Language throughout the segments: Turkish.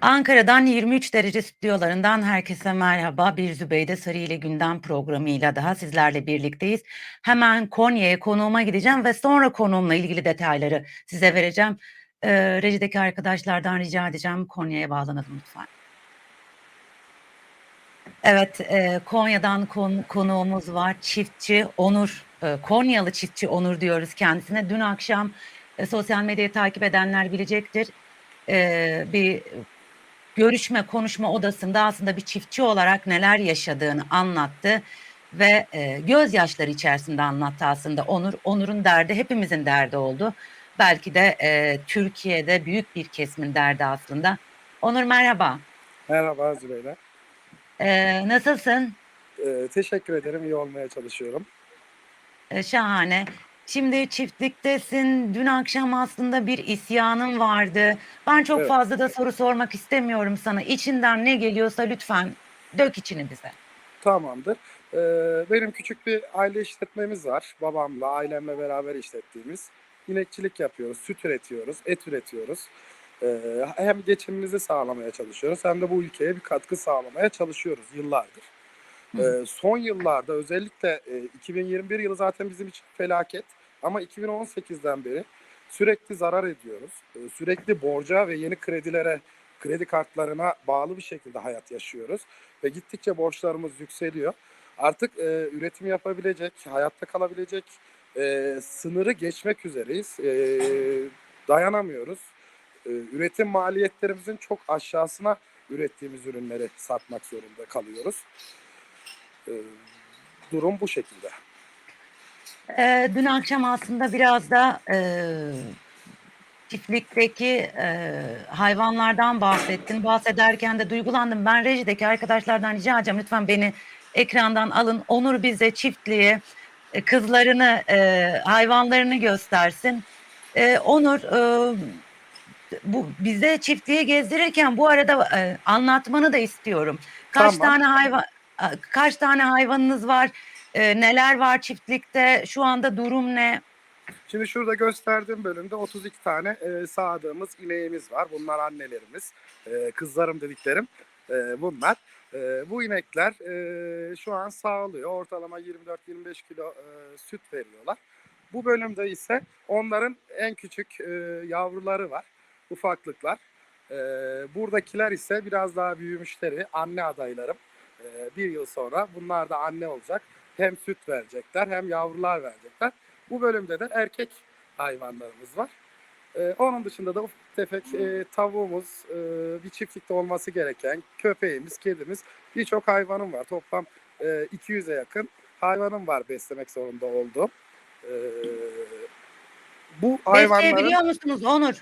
Ankara'dan 23 derece stüdyolarından herkese merhaba. Bir Zübeyde Sarı ile gündem programıyla daha sizlerle birlikteyiz. Hemen Konya'ya konuğuma gideceğim ve sonra konuğumla ilgili detayları size vereceğim. Ee, rejideki arkadaşlardan rica edeceğim Konya'ya bağlanalım lütfen. Evet, e, Konya'dan kon, konuğumuz var. Çiftçi Onur, e, Konyalı çiftçi Onur diyoruz kendisine. Dün akşam e, sosyal medyayı takip edenler bilecektir. E, bir görüşme konuşma odasında aslında bir çiftçi olarak neler yaşadığını anlattı ve e, gözyaşları içerisinde anlattı aslında Onur. Onur'un derdi hepimizin derdi oldu. Belki de e, Türkiye'de büyük bir kesimin derdi aslında. Onur merhaba. Merhaba Zübeyde. E, nasılsın? Ee, teşekkür ederim. İyi olmaya çalışıyorum. E, şahane. Şimdi çiftliktesin. Dün akşam aslında bir isyanın vardı. Ben çok Evet. fazla da soru sormak istemiyorum sana. İçinden ne geliyorsa lütfen dök içini bize. Tamamdır. Ee, benim küçük bir aile işletmemiz var. Babamla, ailemle beraber işlettiğimiz. İnekçilik yapıyoruz, süt üretiyoruz, et üretiyoruz. Ee, hem geçimimizi sağlamaya çalışıyoruz hem de bu ülkeye bir katkı sağlamaya çalışıyoruz yıllardır. Ee, son yıllarda özellikle e, 2021 yılı zaten bizim için felaket. Ama 2018'den beri sürekli zarar ediyoruz. Ee, sürekli borca ve yeni kredilere, kredi kartlarına bağlı bir şekilde hayat yaşıyoruz. Ve gittikçe borçlarımız yükseliyor. Artık e, üretim yapabilecek, hayatta kalabilecek e, sınırı geçmek üzereyiz. E, dayanamıyoruz. E, üretim maliyetlerimizin çok aşağısına ürettiğimiz ürünleri satmak zorunda kalıyoruz. E, durum bu şekilde. Ee, dün akşam aslında biraz da e, çiftlikteki e, hayvanlardan bahsettin. Bahsederken de duygulandım. Ben rejideki arkadaşlardan rica edeceğim lütfen beni ekrandan alın. Onur bize çiftliğe e, kızlarını, e, hayvanlarını göstersin. E, Onur e, bu bize çiftliği gezdirirken bu arada e, anlatmanı da istiyorum. Kaç Tamam. tane hayvan kaç tane hayvanınız var? E, neler var çiftlikte? Şu anda durum ne? Şimdi şurada gösterdiğim bölümde 32 tane e, sağdığımız ineğimiz var. Bunlar annelerimiz, e, kızlarım dediklerim e, bunlar. E, bu inekler e, şu an sağlıyor. Ortalama 24-25 kilo e, süt veriyorlar. Bu bölümde ise onların en küçük e, yavruları var, ufaklıklar. E, buradakiler ise biraz daha büyümüşleri, anne adaylarım. E, bir yıl sonra bunlar da anne olacak. Hem süt verecekler hem yavrular verecekler. Bu bölümde de erkek hayvanlarımız var. Ee, onun dışında da ufak tefek e, tavuğumuz, e, bir çiftlikte olması gereken köpeğimiz, kedimiz birçok hayvanım var. Toplam e, 200'e yakın hayvanım var beslemek zorunda olduğum. Ee, bu hayvanların Besleyebiliyor musunuz Onur?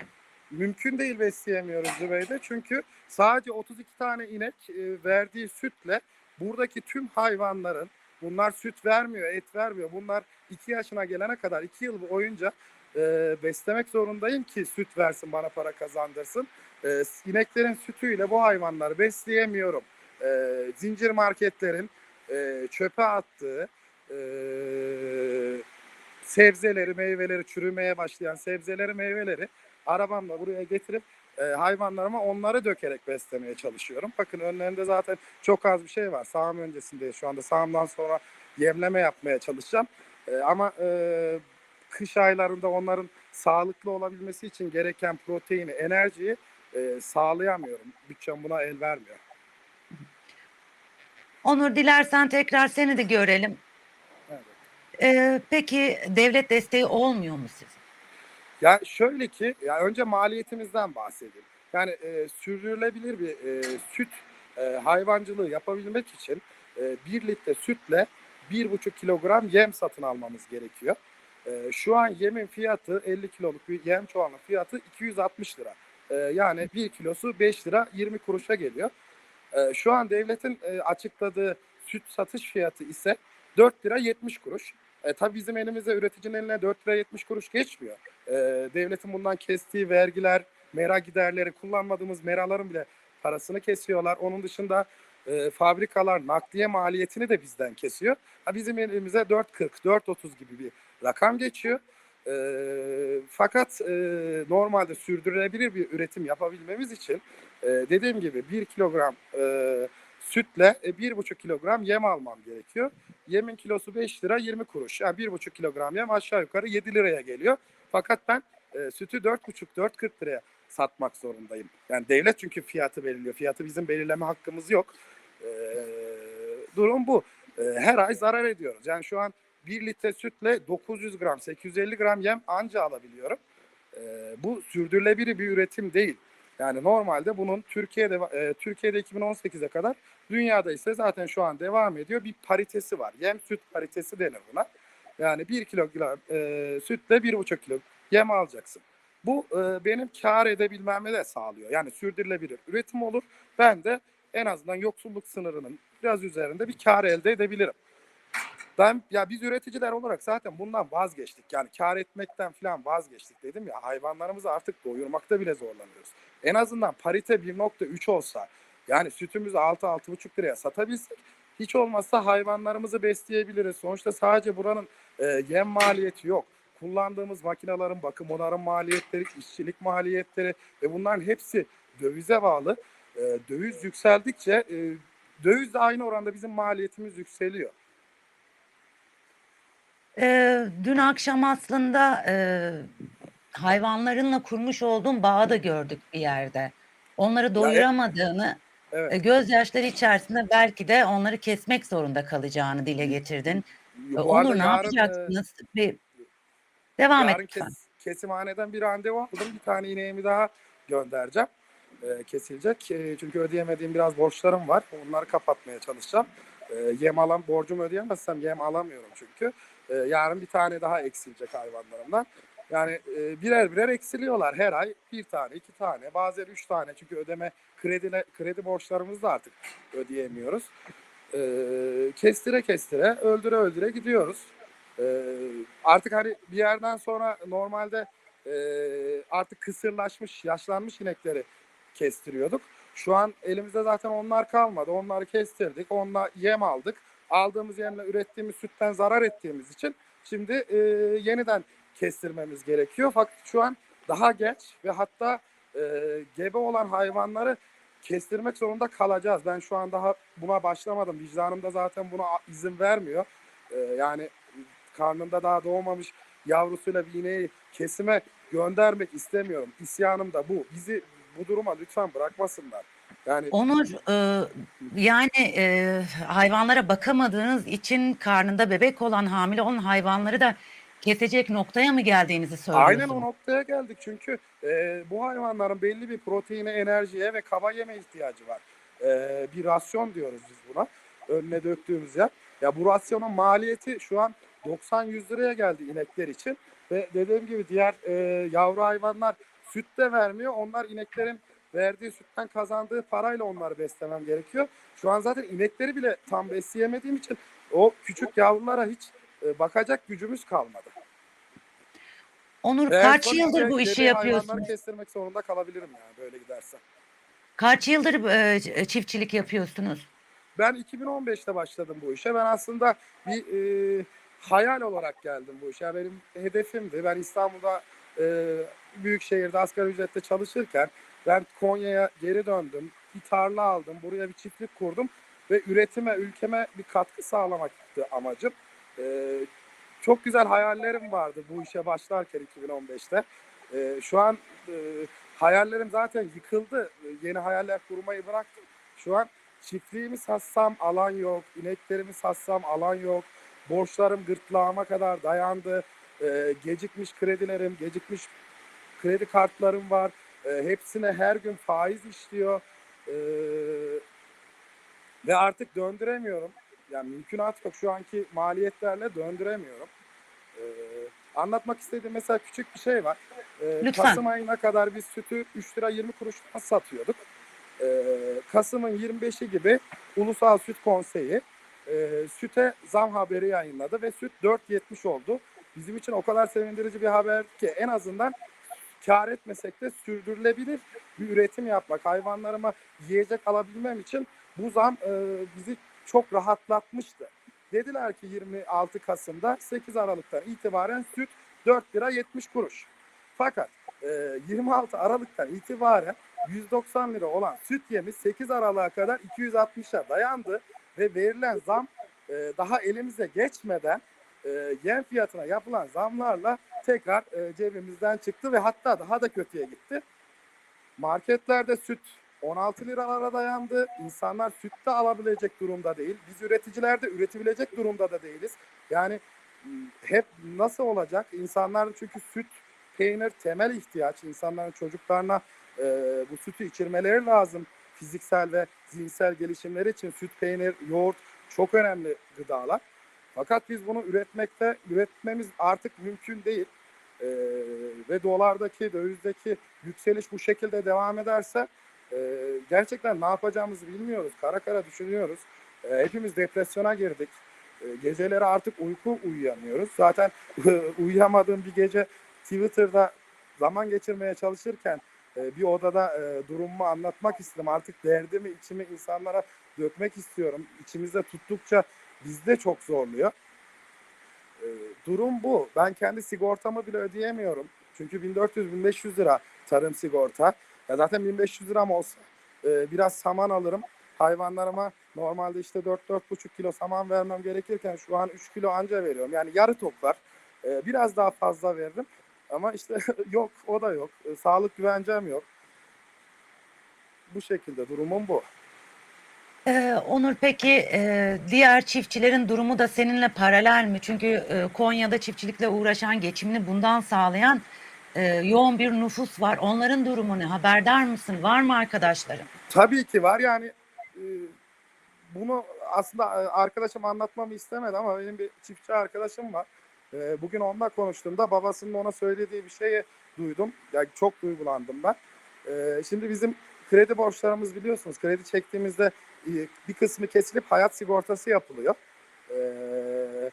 mümkün değil besleyemiyoruz Zübeyde. Çünkü sadece 32 tane inek e, verdiği sütle buradaki tüm hayvanların bunlar süt vermiyor, et vermiyor. Bunlar 2 yaşına gelene kadar 2 yıl boyunca e, beslemek zorundayım ki süt versin bana para kazandırsın. E, ineklerin sütüyle bu hayvanları besleyemiyorum. E, zincir marketlerin e, çöpe attığı e, sebzeleri, meyveleri, çürümeye başlayan sebzeleri, meyveleri arabamla buraya getirip e, hayvanlarıma onları dökerek beslemeye çalışıyorum. Bakın önlerinde zaten çok az bir şey var. Sağım öncesindeyiz şu anda. Sağımdan sonra yemleme yapmaya çalışacağım. E, ama e, kış aylarında onların sağlıklı olabilmesi için gereken proteini, enerjiyi e, sağlayamıyorum. Bütçem buna el vermiyor. Onur dilersen tekrar seni de görelim. Evet. Ee, peki devlet desteği olmuyor mu sizin? Ya şöyle ki, ya önce maliyetimizden bahsedeyim. Yani e, sürdürülebilir bir e, süt e, hayvancılığı yapabilmek için e, bir litre sütle bir buçuk kilogram yem satın almamız gerekiyor. E, şu an yemin fiyatı 50 kiloluk bir yem çuvalının fiyatı 260 lira. E, yani bir kilosu 5 lira 20 kuruşa geliyor. E, şu an devletin e, açıkladığı süt satış fiyatı ise 4 lira 70 kuruş. E, tabii bizim elimize üreticinin eline 4 lira 70 kuruş geçmiyor. E, devletin bundan kestiği vergiler, mera giderleri, kullanmadığımız meraların bile parasını kesiyorlar. Onun dışında e, fabrikalar nakliye maliyetini de bizden kesiyor. Ha, bizim elimize 4.40, 4.30 gibi bir rakam geçiyor. Eee, fakat, eee, normalde sürdürülebilir bir üretim yapabilmemiz için, eee, dediğim gibi 1 kilogram, eee, sütle, eee, 1,5 kilogram yem almam gerekiyor. Yemin kilosu ₺5 20 kuruş. Yani 1,5 kilogram yem aşağı yukarı £7'ya geliyor. Fakat ben, eee, sütü £4,5-4,40'ya satmak zorundayım. Yani devlet çünkü fiyatı belirliyor. Fiyatı bizim belirleme hakkımız yok. Eee, durum bu. Eee, her ay zarar ediyoruz. Yani şu an 1 litre sütle 900 gram, 850 gram yem anca alabiliyorum. Eee, bu sürdürülebilir bir üretim değil. Yani normalde bunun Türkiye'de eee, Türkiye'de 2018'e kadar, dünyada ise zaten şu an devam ediyor. Bir paritesi var. Yem süt paritesi denir buna. Yani 1 kilogram, eee, sütle 1,5 kilo yem alacaksın. Bu, eee, benim kâr edebilmemi de sağlıyor. Yani sürdürülebilir üretim olur. Ben de en azından yoksulluk sınırının biraz üzerinde bir kâr elde edebilirim. Ben ya biz üreticiler olarak zaten bundan vazgeçtik. Yani kâr etmekten filan vazgeçtik dedim ya. Hayvanlarımızı artık doyurmakta bile zorlanıyoruz. En azından parite 1.3 olsa yani sütümüzü 6-6,5 liraya satabilsek hiç olmazsa hayvanlarımızı besleyebiliriz. Sonuçta sadece buranın, eee, yem maliyeti yok. Kullandığımız makinelerin bakım onarım maliyetleri, işçilik maliyetleri ve bunların hepsi dövize bağlı. Eee, döviz yükseldikçe, eee, dövizle aynı oranda bizim maliyetimiz yükseliyor. Eee, dün akşam aslında, eee, hayvanlarınla kurmuş olduğun bağı da gördük bir yerde. Onları Ya, e doyuramadığını, Evet. eee, gözyaşları içerisinde belki de onları kesmek zorunda kalacağını dile getirdin. Eee, Bu arada Onur ne yarın, eee yapacaksınız? Bir Devam et yarın lütfen. kes kesimhaneden bir randevu aldım. 1 tane ineğimi daha göndereceğim, eee, kesilecek. Eee, çünkü ödeyemediğim biraz borçlarım var. Onları kapatmaya çalışacağım. Eee, yem alan borcumu ödeyemezsem yem alamıyorum çünkü. Eee, yarın bir tane daha eksilecek hayvanlarımdan. Yani, eee, birer birer eksiliyorlar. Her ay 1 tane, 2 tane, bazen 3 tane. Çünkü ödeme kredine kredi borçlarımızı da artık ödeyemiyoruz. Eee, kestire kestire, öldüre öldüre gidiyoruz. Eee, artık, hani, bir yerden sonra normalde, eee, artık kısırlaşmış, yaşlanmış inekleri kestiriyorduk. Şu an elimizde zaten onlar kalmadı. Onları kestirdik. Onunla yem aldık. Aldığımız yemle ürettiğimiz sütten zarar ettiğimiz için şimdi, eee, yeniden kestirmemiz gerekiyor. Fakat şu an daha geç ve hatta, eee, gebe olan hayvanları kestirmek zorunda kalacağız. Ben şu an daha buna başlamadım. Vicdanım da zaten buna izin vermiyor. Eee, yani karnında daha doğmamış yavrusuyla bir ineği kesime göndermek istemiyorum. İsyanım da bu. Bizi bu duruma lütfen bırakmasınlar. Yani Onur, ııı, yani, eee, hayvanlara bakamadığınız için karnında bebek olan, hamile olan hayvanları da kesecek noktaya mı geldiğinizi Aynen o noktaya geldik. Çünkü, eee, bu hayvanların belli bir proteine, enerjiye ve kaba yeme ihtiyacı var. Eee, bir rasyon diyoruz biz buna. Önüne döktüğümüz yer. Ya bu rasyonun maliyeti şu an 90-100 liraya geldi inekler için ve dediğim gibi diğer, eee, yavru hayvanlar süt de vermiyor. Onlar ineklerin verdiği sütten kazandığı parayla onları beslemem gerekiyor. Şu an zaten inekleri bile tam besleyemediğim için o küçük yavrulara hiç, eee, bakacak gücümüz kalmadı. Onur en kaç yıldır bu işi gebe hayvanları kestirmek zorunda kalabilirim yani böyle giderse. Kaç yıldır, eee, ç çiftçilik yapıyorsunuz? Ben 2015'te başladım bu işe. Ben aslında bir, eee, hayal olarak geldim bu işe. Yani benim hedefimdi. Ben İstanbul'da, eee, büyük şehirde asgari ücretle çalışırken ben Konya'ya geri döndüm. Bir tarla aldım. Buraya bir çiftlik kurdum ve üretime, ülkeme bir katkı sağlamaktı amacım. Eee, çok güzel hayallerim vardı bu işe başlarken 2015'te. Eee, şu an, eee, hayallerim zaten yıkıldı. Eee, yeni hayaller kurmayı bıraktım. Şu an çiftliğimi satsam alan yok, ineklerimi satsam alan yok. Borçlarım gırtlağıma kadar dayandı. Eee, gecikmiş kredilerim, gecikmiş kredi kartlarım var. Eee, hepsine her gün faiz işliyor. Eee, ve artık döndüremiyorum. Yani mümkünatı yok. Şu anki maliyetlerle döndüremiyorum. Eee, anlatmak istediğim mesela küçük bir şey var. Eee, Lütfen. kasım ayına kadar biz sütü £3.20'dan satıyorduk. Eee, kasımın 25'i gibi Ulusal Süt Konseyi, eee, süte zam haberi yayınladı ve süt 4.70 oldu. Bizim için o kadar sevindirici bir haber ki en azından kâr etmesek de sürdürülebilir bir üretim yapmak, hayvanlarıma yiyecek alabilmem için bu zam, eee, bizi çok rahatlatmıştı. Dediler ki 26 Kasım'da 8 Aralık'tan itibaren süt 4 lira 70 kuruş. Fakat e, 26 Aralık'tan itibaren 190 lira olan süt yemi 8 Aralık'a kadar 260'a dayandı ve verilen zam e, daha elimize geçmeden e, yem fiyatına yapılan zamlarla tekrar e, cebimizden çıktı ve hatta daha da kötüye gitti. Marketlerde süt 16 liralara dayandı. İnsanlar süt de alabilecek durumda değil. Biz üreticiler de üretebilecek durumda da değiliz. Yani m, hep nasıl olacak? İnsanlar çünkü süt, peynir temel ihtiyaç. İnsanların çocuklarına e, bu sütü içirmeleri lazım. Fiziksel ve zihinsel gelişimleri için süt, peynir, yoğurt çok önemli gıdalar. Fakat biz bunu üretmekte, üretmemiz artık mümkün değil. Ee, ve dolardaki, dövizdeki yükseliş bu şekilde devam ederse e, gerçekten ne yapacağımızı bilmiyoruz. Kara kara düşünüyoruz. E, hepimiz depresyona girdik. E, geceleri artık uyku uyuyamıyoruz. Zaten uyuyamadığım bir gece Twitter'da zaman geçirmeye çalışırken e, bir odada e, durumumu anlatmak istedim. Artık derdimi, içimi insanlara dökmek istiyorum. İçimizde tuttukça bizde çok zorluyor. Durum bu. Ben kendi sigortamı bile ödeyemiyorum. Çünkü 1400-1500 lira tarım sigorta. Ya zaten 1500 liram olsa e, biraz saman alırım. Hayvanlarıma normalde işte 4-4,5 kilo saman vermem gerekirken şu an 3 kilo anca veriyorum. Yani yarı toplar. E, biraz daha fazla veririm. Ama işte yok o da yok. E, sağlık güvencem yok. Bu şekilde durumum bu. Ee, Onur peki e, diğer çiftçilerin durumu da seninle paralel mi? Çünkü e, Konya'da çiftçilikle uğraşan, geçimini bundan sağlayan e, yoğun bir nüfus var. Onların durumu ne? Haberdar mısın? Var mı arkadaşların? Tabii ki var yani e, bunu aslında e, arkadaşım anlatmamı istemedi ama benim bir çiftçi arkadaşım var. E, Bugün onunla konuştuğumda babasının ona söylediği bir şeyi duydum. Yani çok duygulandım ben. E, Şimdi bizim kredi borçlarımız biliyorsunuz kredi çektiğimizde e, bir kısmı kesilip hayat sigortası yapılıyor. E,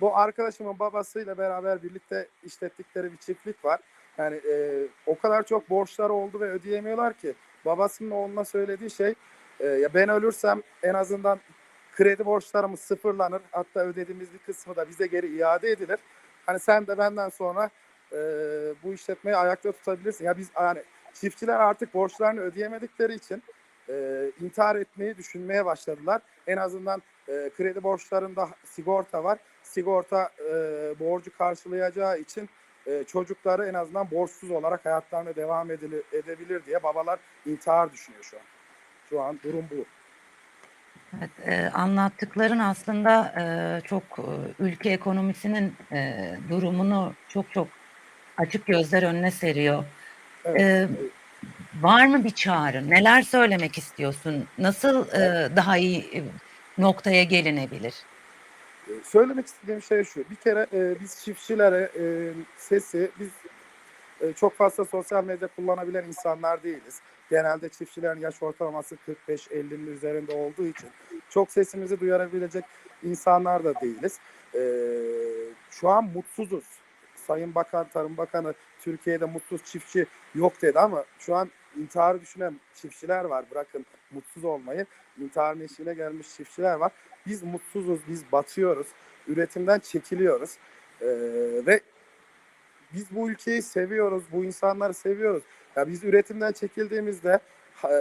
Bu arkadaşımın babasıyla beraber birlikte işlettikleri bir çiftlik var. Yani e, o kadar çok borçları oldu ve ödeyemiyorlar ki babasının oğluna söylediği şey e, ya ben ölürsem en azından kredi borçlarımız sıfırlanır. Hatta ödediğimiz bir kısmı da bize geri iade edilir. Hani sen de benden sonra e, bu işletmeyi ayakta tutabilirsin. Ya biz yani çiftçiler artık borçlarını ödeyemedikleri için e, intihar etmeyi düşünmeye başladılar. En azından e, kredi borçlarında sigorta var. Sigorta e, borcu karşılayacağı için e, çocukları en azından borçsuz olarak hayatlarına devam edili, edebilir diye babalar intihar düşünüyor şu an. Şu an durum bu. Evet, e, anlattıkların aslında e, çok e, ülke ekonomisinin e, durumunu çok çok açık gözler önüne seriyor. Evet. E, var mı bir çağrı? Neler söylemek istiyorsun? Nasıl e, daha iyi noktaya gelinebilir? Ee, Söylemek istediğim şey şu. Bir kere e, biz çiftçilere e, sesi biz e, çok fazla sosyal medya kullanabilen insanlar değiliz. Genelde çiftçilerin yaş ortalaması 45-50'nin üzerinde olduğu için çok sesimizi duyarabilecek insanlar da değiliz. E, şu an mutsuzuz. Sayın Bakan, Tarım Bakanı Türkiye'de mutsuz çiftçi yok dedi ama şu an intihar düşünen çiftçiler var. Bırakın mutsuz olmayı. İntihar eşiğine gelmiş çiftçiler var. Biz mutsuzuz, biz batıyoruz. Üretimden çekiliyoruz. Ee, ve biz bu ülkeyi seviyoruz, bu insanları seviyoruz. Ya biz üretimden çekildiğimizde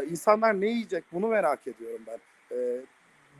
insanlar ne yiyecek bunu merak ediyorum ben. Ee,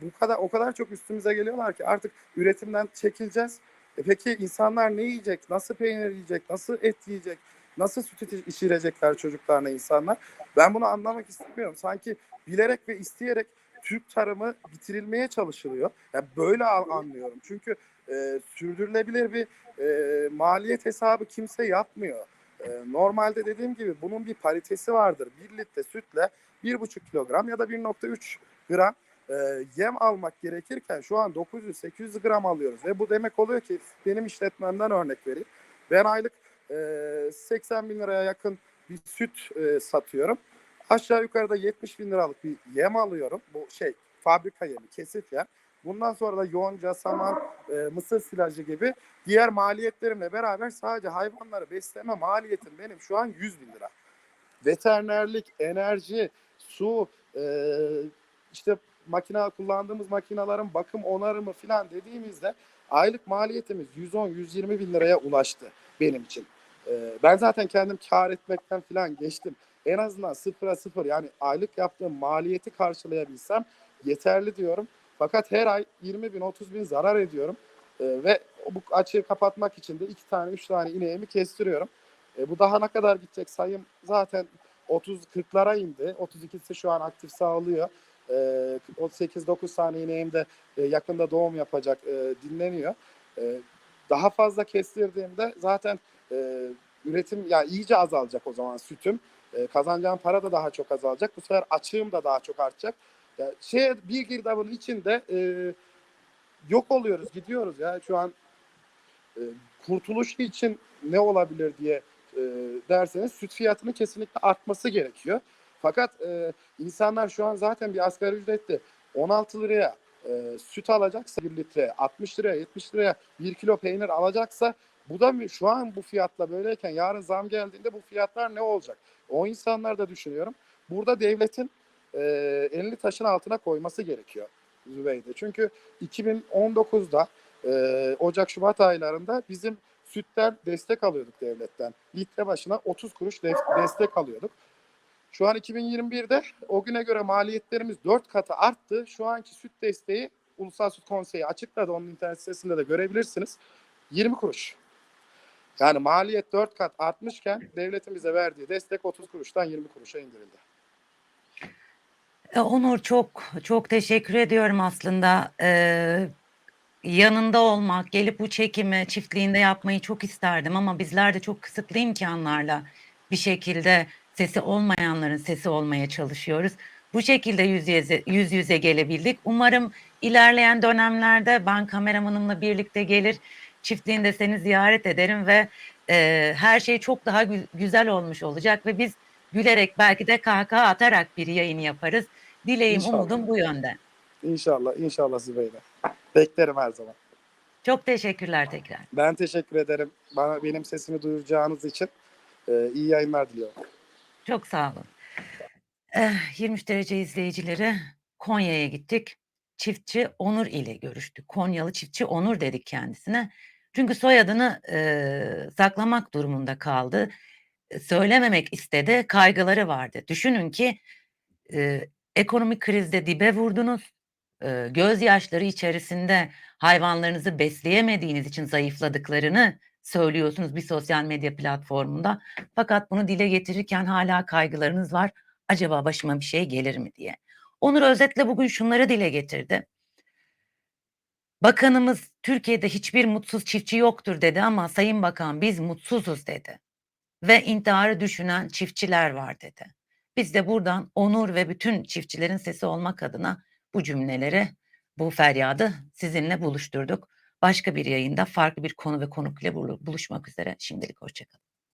bu kadar o kadar çok üstümüze geliyorlar ki artık üretimden çekileceğiz. E peki insanlar ne yiyecek? Nasıl peynir yiyecek? Nasıl et yiyecek? Nasıl süt içi- içirecekler çocuklarına insanlar? Ben bunu anlamak istemiyorum. Sanki bilerek ve isteyerek Türk tarımı bitirilmeye çalışılıyor. Yani böyle anlıyorum. Çünkü e, sürdürülebilir bir e, maliyet hesabı kimse yapmıyor. E, normalde dediğim gibi bunun bir paritesi vardır. 1 litre sütle 1,5 kilogram ya da 1,3 gram e, yem almak gerekirken şu an 900-800 gram alıyoruz. Ve bu demek oluyor ki benim işletmemden örnek vereyim. Ben aylık e, 80 bin liraya yakın bir süt e, satıyorum. Aşağı yukarıda 70 bin liralık bir yem alıyorum. Bu şey fabrika yemi, kesif yem. Bundan sonra da yonca, saman, e, mısır silajı gibi diğer maliyetlerimle beraber sadece hayvanları besleme maliyetim benim şu an 100 bin lira. Veterinerlik, enerji, su, e, işte makine kullandığımız makinaların bakım onarımı falan dediğimizde aylık maliyetimiz 110-120 bin liraya ulaştı benim için. Ee, ben zaten kendim kar etmekten falan geçtim. En azından sıfıra sıfır yani aylık yaptığım maliyeti karşılayabilsem yeterli diyorum. Fakat her ay 20 bin 30 bin zarar ediyorum. Ee, ve bu açığı kapatmak için de iki tane üç tane ineğimi kestiriyorum. E, bu daha ne kadar gidecek sayım zaten 30-40'lara indi. 32'si şu an aktif sağlıyor. E, 8-9 tane yakında doğum yapacak e, dinleniyor. E, daha fazla kestirdiğimde zaten e, üretim yani iyice azalacak o zaman sütüm. E, kazanacağım para da daha çok azalacak. Bu sefer açığım da daha çok artacak. Ya, şey bir girdabın içinde e, yok oluyoruz, gidiyoruz ya. Şu an e, kurtuluş için ne olabilir diye e, derseniz süt fiyatının kesinlikle artması gerekiyor. Fakat e, insanlar şu an zaten bir asgari ücretli 16 liraya e, süt alacaksa 1 litre, 60 liraya, 70 liraya 1 kilo peynir alacaksa bu da şu an bu fiyatla böyleyken yarın zam geldiğinde bu fiyatlar ne olacak? O insanlar da düşünüyorum. Burada devletin e, elini taşın altına koyması gerekiyor Zübeyde. Çünkü 2019'da e, Ocak-Şubat aylarında bizim sütten destek alıyorduk devletten. Litre başına 30 kuruş de- destek alıyorduk. Şu an 2021'de o güne göre maliyetlerimiz 4 katı arttı. Şu anki süt desteği Ulusal Süt Konseyi açıkladı. Onun internet sitesinde de görebilirsiniz. 20 kuruş. Yani maliyet 4 kat artmışken devletin bize verdiği destek 30 kuruştan 20 kuruşa indirildi. E, Onur çok çok teşekkür ediyorum aslında. Ee, yanında olmak, gelip bu çekimi çiftliğinde yapmayı çok isterdim ama bizler de çok kısıtlı imkanlarla bir şekilde sesi olmayanların sesi olmaya çalışıyoruz. Bu şekilde yüz yüze, yüz yüze gelebildik. Umarım ilerleyen dönemlerde ben kameramanımla birlikte gelir, çiftliğinde seni ziyaret ederim ve e, her şey çok daha gü- güzel olmuş olacak ve biz gülerek belki de kahkaha atarak bir yayın yaparız. Dileğim, İnşallah. umudum bu yönde. İnşallah, inşallah Zübeyde. Beklerim her zaman. Çok teşekkürler tekrar. Ben teşekkür ederim. Bana benim sesimi duyuracağınız için. Ee, iyi yayınlar diliyorum. Çok sağ olun. Eh, 23 derece izleyicileri Konya'ya gittik. Çiftçi Onur ile görüştük. Konyalı çiftçi Onur dedik kendisine. Çünkü soyadını eee, saklamak durumunda kaldı. E, Söylememek istedi, kaygıları vardı. Düşünün ki eee, ekonomik krizde dibe vurdunuz. Eee, gözyaşları içerisinde hayvanlarınızı besleyemediğiniz için zayıfladıklarını söylüyorsunuz bir sosyal medya platformunda. Fakat bunu dile getirirken hala kaygılarınız var. Acaba başıma bir şey gelir mi diye. Onur özetle bugün şunları dile getirdi. Bakanımız Türkiye'de hiçbir mutsuz çiftçi yoktur dedi ama Sayın Bakan biz mutsuzuz dedi. Ve intiharı düşünen çiftçiler var dedi. Biz de buradan Onur ve bütün çiftçilerin sesi olmak adına bu cümleleri, bu feryadı sizinle buluşturduk. Başka bir yayında farklı bir konu ve konuk ile bulu- buluşmak üzere. Şimdilik hoşçakalın.